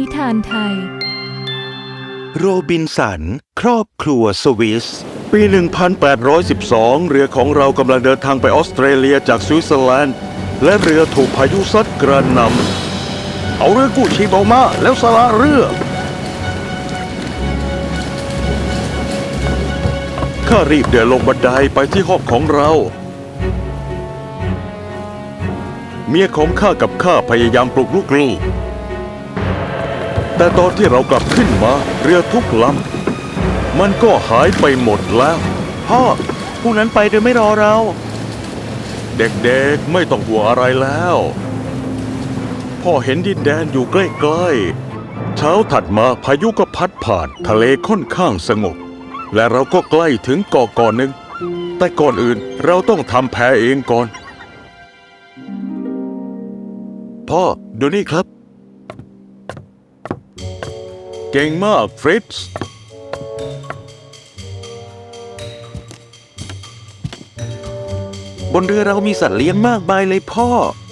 นิทานไทย โรบินสัน ครอบครัวสวิส ปี 1812 เรือของเรากำลังเดินทางไปออสเตรเลียจากสวิตเซอร์แลนด์ และเรือถูกพายุซัดกระหนำเอาเรือกู้ชีพออกมาแล้วสละเรือข้ารีบเดินลงบันไดไปที่ห้องของเรา เมียของข้ากับข้าพยายามปลุกลูกๆ แต่ตอนที่เรากลับขึ้นมาเรือทุกลำมันก็หายไปหมดแล้ว พ่อผู้นั้นไปโดยไม่รอเรา เด็กๆไม่ต้องห่วงอะไรแล้ว พ่อเห็นดินแดนอยู่ใกล้ๆ เช้าถัดมาพายุก็พัดผ่านทะเลค่อนข้างสงบ และเราก็ใกล้ถึงเกาะก่อนหนึ่ง แต่ก่อนอื่นเราต้องทำแพเองก่อน พ่อดูนี่ครับ เก่งมากฟริตซ์บนเรือเรามีสัตว์เลี้ยงมากมายเลยพ่อ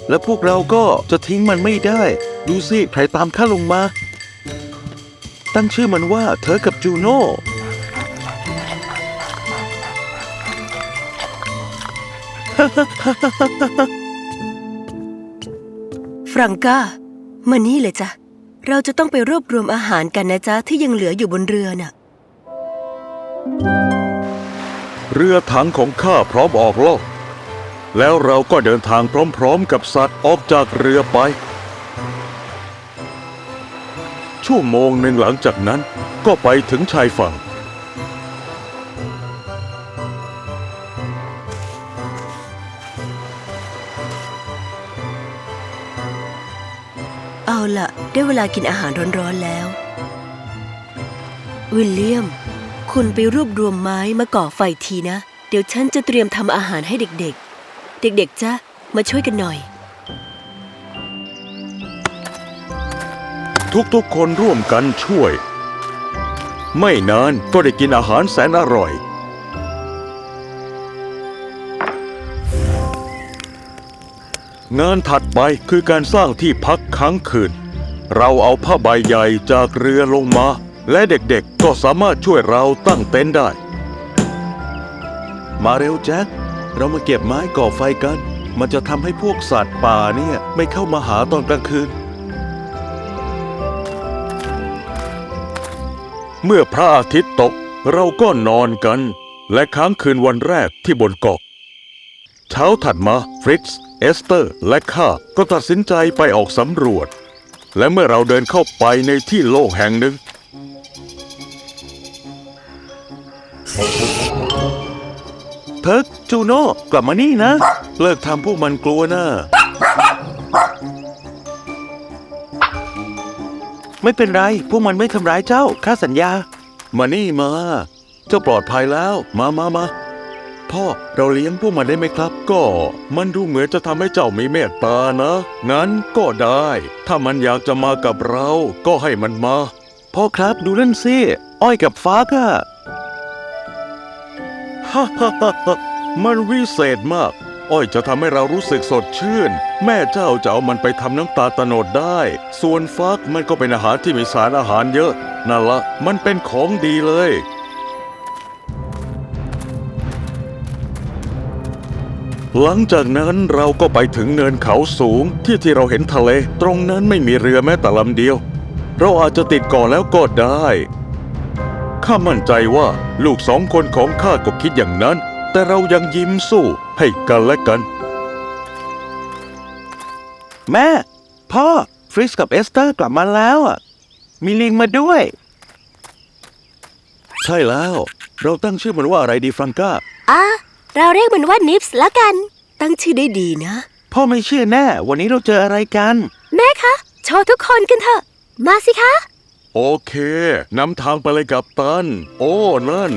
และพวกเราก็จะทิ้งมันไม่ได้ ดูสิใครตามข้าลงมา ตั้งชื่อมันว่าเธอกับจูโน่ฟรังกามานี่เลยจ้ะ เราจะต้องไปรวบรวมอาหารกันนะจ๊ะ ที่ยังเหลืออยู่บนเรือน่ะ เรือถังของข้าพร้อมออกล่องแล้วเราก็เดินทางพร้อมๆ กับสัตว์ออกจากเรือไป ชั่วโมงหนึ่งหลังจากนั้นก็ไปถึงชายฝั่ง ละได้เวลากินอาหารร้อนๆแล้ว วิลเลียม คุณไปรวบรวมไม้มาก่อไฟทีนะ เดี๋ยวฉันจะเตรียมทำอาหารให้เด็กๆ เด็กๆจ้ะมาช่วยกันหน่อย ทุกๆคนร่วมกันช่วย ไม่นานก็ได้กินอาหารแสนอร่อยงานถัดไปคือการสร้างที่พักค้างคืน เราเอาผ้าใบใหญ่จากเรือลงมา และเด็กๆก็สามารถช่วยเราตั้งเต็นท์ได้ มาเร็วแจ็ค เรามาเก็บไม้ก่อไฟกัน มันจะทำให้พวกสัตว์ป่าเนี่ยไม่เข้ามาหาตอนกลางคืน เมื่อพระอาทิตย์ตกเราก็นอนกัน และค้างคืนวันแรกที่บนเกาะเช้าถัดมา ฟริตซ์ เอสเตอร์ และข้าก็ตัดสินใจไปออกสำรวจ และเมื่อเราเดินเข้าไปในที่โล่งแห่งหนึ่ง เพิกจูโน่กลับมานี่นะ เลิกทำพวกมันกลัวนะ ไม่เป็นไร พวกมันไม่ทำร้ายเจ้าข้าสัญญา มานี่มา เจ้าปลอดภัยแล้ว มามามา พ่อ เราเลี้ยงพวกมันได้ไหมครับ ก็มันดูเหมือนจะทำให้เจ้ามีเมตตานะ งั้นก็ได้ ถ้ามันอยากจะมากับเรา ก็ให้มันมา พ่อครับดูนั่นสิ อ้อยกับฟ้าอะฮ่าฮ่าฮ่าฮ่ามันวิเศษมาก อ้อยจะทำให้เรารู้สึกสดชื่น แม่เจ้าจะเอามันไปทำน้ำตาลโตนดได้ ส่วนฟักมันก็เป็นอาหารที่มีสารอาหารเยอะ นั่นละ มันเป็นของดีเลย หลังจากนั้นเราก็ไปถึงเนินเขาสูงที่ที่เราเห็นทะเล ตรงนั้นไม่มีเรือแม้แต่ลำเดียว เราอาจจะติดก่อนแล้วก็ได้ ข้ามั่นใจว่าลูกสองคนของข้าก็คิดอย่างนั้น แต่เรายังยิ้มสู้ให้กันและกัน แม่ พ่อ ฟริสกับเอสเตอร์กลับมาแล้วอะ มีลิงมาด้วย ใช่แล้ว เราตั้งชื่อมันว่าอะไรดีฟรังก้า อะ เราเรียกมันว่านิฟส์ละกัน ตั้งชื่อได้ดีนะ พ่อไม่เชื่อแน่ วันนี้เราเจออะไรกัน แม่คะ โชว์ทุกคนกันเถอะ มาสิคะ โอเคนำทางไปเลยกับตัน โอ้ นั่น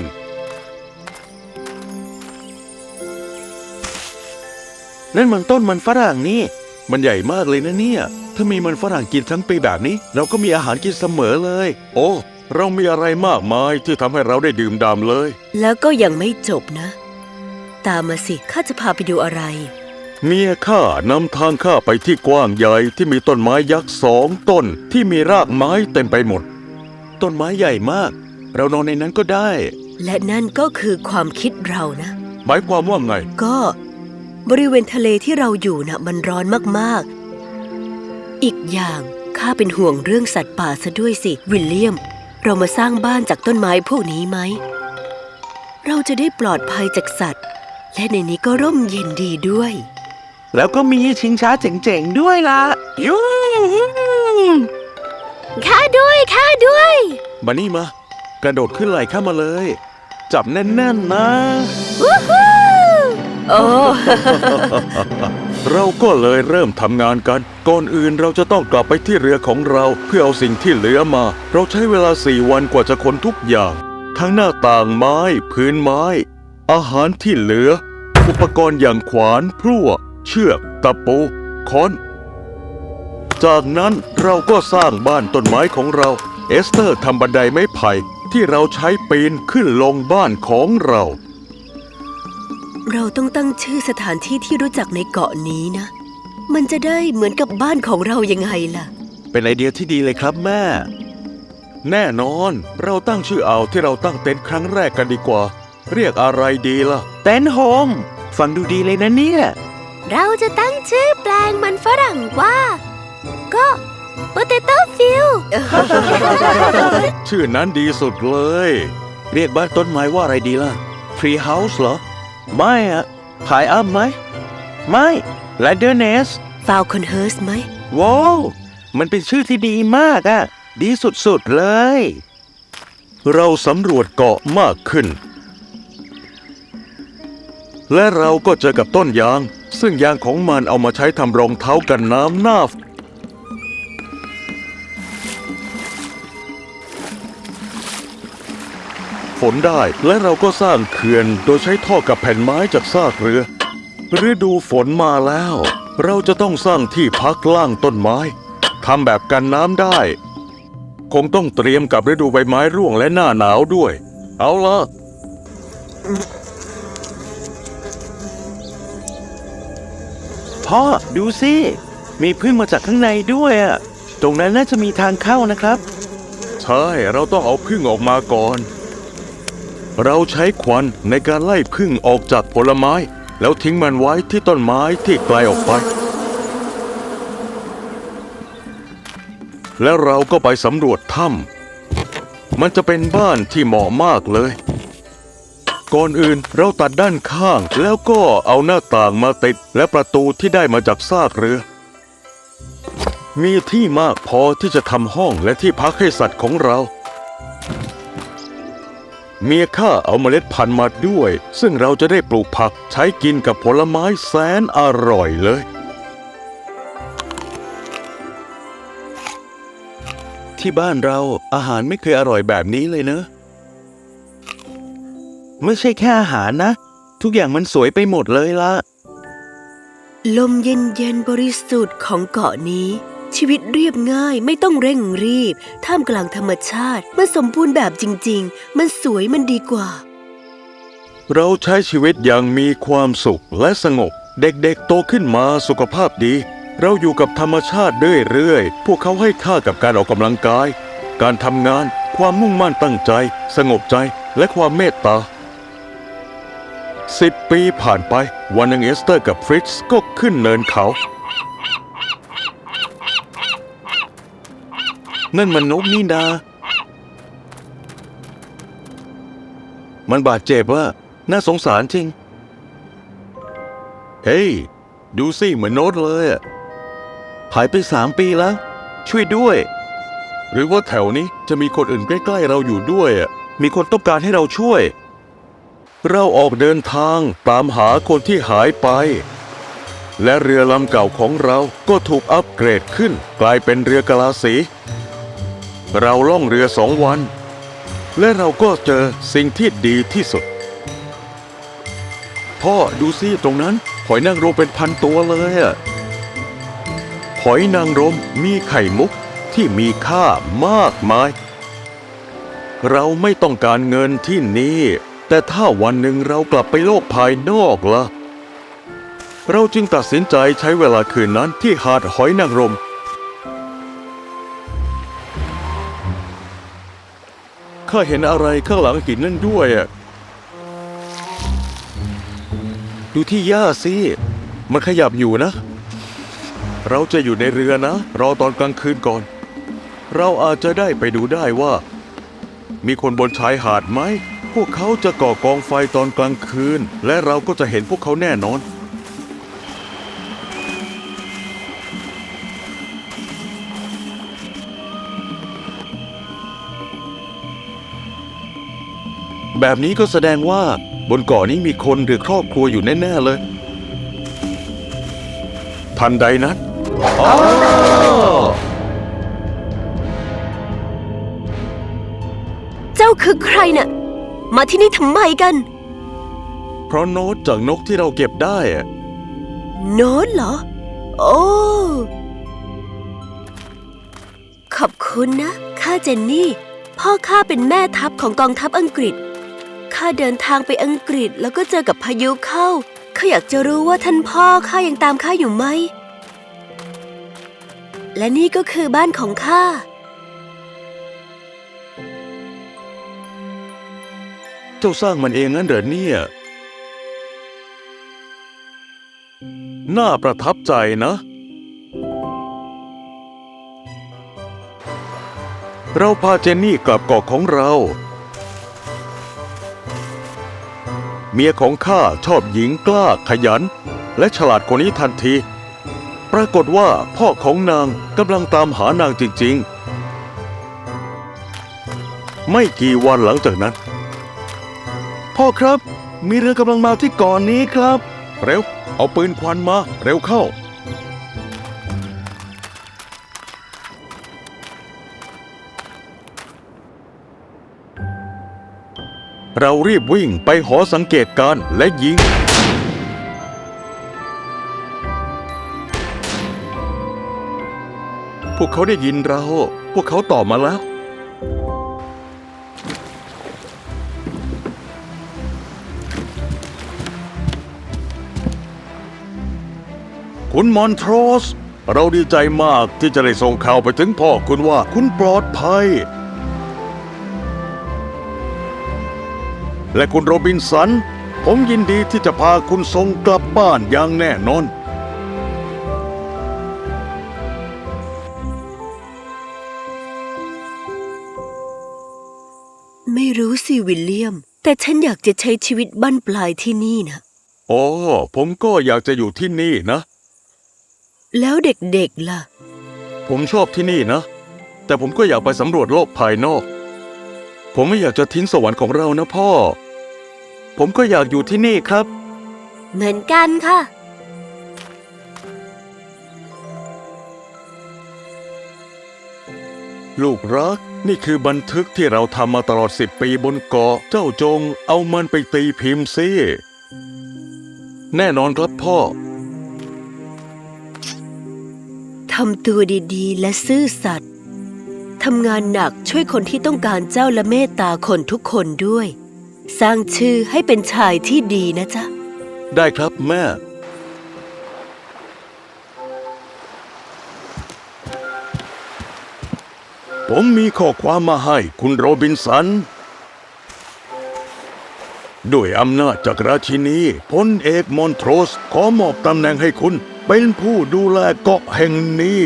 นั่นมันต้นมันฝรั่งนี่ มันใหญ่มากเลยนะเนี่ย ถ้ามีมันฝรั่งกินทั้งปีแบบนี้ เราก็มีอาหารกินเสมอเลย โอ้ เรามีอะไรมากมายที่ทำให้เราได้ดื่มด่ำเลย แล้วก็ยังไม่จบนะ ตามมาสิ ข้าจะพาไปดูอะไร เมียข้านำทางข้าไปที่กว้างใหญ่ที่มีต้นไม้ยักษ์สองต้นที่มีรากไม้เต็มไปหมด ต้นไม้ใหญ่มาก เรานอนในนั้นก็ได้ และนั่นก็คือความคิดเรานะ หมายความว่าไง ก็บริเวณทะเลที่เราอยู่น่ะมันร้อนมากๆ อีกอย่างข้าเป็นห่วงเรื่องสัตว์ป่าซะด้วยสิ วิลเลียม เรามาสร้างบ้านจากต้นไม้พวกนี้ไหม เราจะได้ปลอดภัยจากสัตว์ และในนี้ก็ร่มเย็นดีด้วย แล้วก็มีชิงช้าเจ๋งๆด้วยล่ะยูข้าด้วยข้าด้วย มานี่มา กระโดดขึ้นไหล่ข้ามาเลย จับแน่นๆนะโอ้เราก็เลยเริ่มทำงานกัน ก่อนอื่นเราจะต้องกลับไปที่เรือของเราเพื่อเอาสิ่งที่เหลือมา เราใช้เวลาสี่วันกว่าจะขนทุกอย่าง ทั้งหน้าต่างไม้ พื้นไม้ อาหารที่เหลือ อุปกรณ์อย่างขวานพลั่ว เชือกตะปูค้อน จากนั้นเราก็สร้างบ้านต้นไม้ของเรา เอสเตอร์ทำบันไดไม้ไผ่ที่เราใช้ปีนขึ้นลงบ้านของเรา เราต้องตั้งชื่อสถานที่ที่รู้จักในเกาะนี้นะ มันจะได้เหมือนกับบ้านของเรายังไงล่ะ เป็นไอเดียที่ดีเลยครับแม่ แน่นอน เราตั้งชื่ออ่าวที่เราตั้งเต็นท์ครั้งแรกกันดีกว่า เรียกอะไรดีล่ะ เต้นโฮม ฟังดูดีเลยนะเนี่ย เราจะตั้งชื่อแปลงมันฝรั่งว่า ก็ potato field ชื่อนั้นดีสุดเลย เรียกบ้านต้นไม้ว่าอะไรดีล่ะ Tree House เหรอ ไม่อะพายอัพไหม ไม่ Ladder Nest falconhurst ไหม ว้าวมันเป็นชื่อที่ดีมากอะดีสุดๆเลย เราสำรวจเกาะมากขึ้น และเราก็เจอกับต้นยาง ซึ่งยางของมันเอามาใช้ทำรองเท้ากันน้ำหน้าฝนได้และเราก็สร้างเขื่อนโดยใช้ท่อกับแผ่นไม้จากซากเรือฤดูฝนมาแล้ว เราจะต้องสร้างที่พักล่างต้นไม้ทำแบบกันน้ำได้ คงต้องเตรียมกับฤดูใบไม้ร่วงและหน้าหนาวด้วย เอาละ พ่อดูสิมีพึ่งมาจากข้างในด้วยอะตรงนั้นน่าจะมีทางเข้านะครับ ใช่เราต้องเอาพึ่งออกมาก่อน เราใช้ควันในการไล่พึ่งออกจากผลไม้ แล้วทิ้งมันไว้ที่ต้นไม้ที่ไกลออกไป แล้วเราก็ไปสำรวจถ้ำมันจะเป็นบ้านที่เหมาะมากเลย ก่อนอื่นเราตัดด้านข้าง แล้วก็เอาหน้าต่างมาติด และประตูที่ได้มาจากซากเรือ มีที่มากพอที่จะทำห้องและที่พักให้สัตว์ของเรา เมียข้าเอาเมล็ดพันธุ์มาด้วย ซึ่งเราจะได้ปลูกผักใช้กินกับผลไม้แสนอร่อยเลย ที่บ้านเราอาหารไม่เคยอร่อยแบบนี้เลยเนอะ ไม่ใช่แค่อาหารนะ ทุกอย่างมันสวยไปหมดเลยละลมเย็นๆบริสุทธิ์ของเกาะนี้ ชีวิตเรียบง่ายไม่ต้องเร่งรีบ ท่ามกลางธรรมชาติ มันสมบูรณ์แบบจริง ๆ มันสวยมันดีกว่า เราใช้ชีวิตอย่างมีความสุขและสงบ เด็กๆโตขึ้นมาสุขภาพดี เราอยู่กับธรรมชาติเรื่อยๆ พวกเขาให้ค่ากับการออกกำลังกาย การทำงาน ความมุ่งมั่นตั้งใจ สงบใจและความเมตตา สิบปีผ่านไป วันนึงเอสเตอร์กับฟริตซ์ก็ขึ้นเนินเขา นั่นมันนกนี่นา มันบาดเจ็บว่า น่าสงสารจริง เฮ้ย ดูสิเหมือนโน้ตเลยอะหายไปสามปีแล้ว ช่วยด้วย หรือว่าแถวนี้จะมีคนอื่นใกล้ ๆ เราอยู่ด้วยอะมีคนต้องการให้เราช่วย เราออกเดินทางตามหาคนที่หายไป และเรือลำเก่าของเราก็ถูกอัปเกรดขึ้น กลายเป็นเรือกะลาสี เราล่องเรือสองวัน และเราก็เจอสิ่งที่ดีที่สุด พ่อดูซิตรงนั้น หอยนางรมเป็นพันตัวเลยอะหอยนางรมมีไข่มุกที่มีค่ามากมาย เราไม่ต้องการเงินที่นี่ แต่ถ้าวันหนึ่งเรากลับไปโลกภายนอกล่ะ เราจึงตัดสินใจใช้เวลาคืนนั้นที่หาดหอยนางรม ข้าเห็นอะไรข้างหลังหินนั่นด้วยอะดูที่หญ้าสิ มันขยับอยู่นะ เราจะอยู่ในเรือนะ รอตอนกลางคืนก่อน เราอาจจะได้ไปดูได้ว่า มีคนบนชายหาดไหม พวกเขาจะก่อกองไฟตอนกลางคืน และเราก็จะเห็นพวกเขาแน่นอน แบบนี้ก็แสดงว่าบนเกาะนี้มีคนหรือครอบครัวอยู่แน่ ๆ เลย ทันใดนั้นเจ้าคือใครน่ะ มาที่นี่ทำไมกัน เพราะโน้ตจากนกที่เราเก็บได้อะโน้ตเหรอ โอ้ ขอบคุณนะ ข้าเจนนี่ พ่อข้าเป็นแม่ทัพของกองทัพอังกฤษ ข้าเดินทางไปอังกฤษแล้วก็เจอกับพายุเข้า ข้าอยากจะรู้ว่าท่านพ่อข้ายังตามข้าอยู่ไหม และนี่ก็คือบ้านของข้า เจ้าสร้างมันเองงั้นเหรอเนี่ย น่าประทับใจนะ เราพาเจนนี่กลับเกาะของเรา เมียของข้าชอบหญิงกล้าขยัน และฉลาดคนนี้ทันที ปรากฏว่าพ่อของนางกำลังตามหานางจริง ๆ ไม่กี่วันหลังจากนั้น พ่อครับ มีเรือกำลังมาที่เก่อนนี้ครับ เร็ว เอาปืนควันมา เร็วเข้า เรารีบวิ่งไปหอสังเกตการณ์และยิง พวกเขาได้ยินเรา พวกเขาตอบมาแล้ว คุณมอนโทรส เราดีใจมากที่จะได้ส่งข่าวไปถึงพ่อคุณว่าคุณปลอดภัย และคุณโรบินสัน ผมยินดีที่จะพาคุณส่งกลับบ้านอย่างแน่นอน ไม่รู้สิวิลเลียม แต่ฉันอยากจะใช้ชีวิตบั้นปลายที่นี่นะโอ้ผมก็อยากจะอยู่ที่นี่นะ แล้วเด็กๆล่ะ ผมชอบที่นี่นะ แต่ผมก็อยากไปสำรวจโลกภายนอก ผมไม่อยากจะทิ้งสวรรค์ของเรานะพ่อ ผมก็อยากอยู่ที่นี่ครับ เหมือนกันค่ะ ลูกรัก นี่คือบันทึกที่เราทำมาตลอดสิบปีบนเกาะ เจ้าจงเอามันไปตีพิมพ์ซิ แน่นอนครับพ่อ ทำตัวดีๆ และซื่อสัตย์ทำงานหนักช่วยคนที่ต้องการเจ้าและเมตตาคนทุกคนด้วย สร้างชื่อให้เป็นชายที่ดีนะจ๊ะ ได้ครับแม่ ผมมีข้อความมาให้คุณโรบินสัน ด้วยอำนาจจากราชินีพลเอกมอนโทรส ขอมอบตำแหน่งให้คุณ เป็นผู้ดูแลเกาะแห่งนี้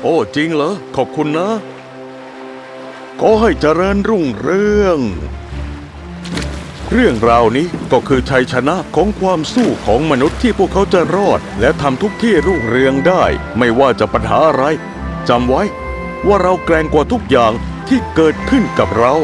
โอ้จริงเหรอ ขอบคุณนะ ขอให้เจริญรุ่งเรือง เรื่องราวนี้ก็คือชัยชนะของความสู้ของมนุษย์ที่พวกเขาจะรอด และทำทุกที่รุ่งเรืองได้ ไม่ว่าจะปัญหาอะไรจำไว้ว่าเราแกร่งกว่าทุกอย่างที่เกิดขึ้นกับเรา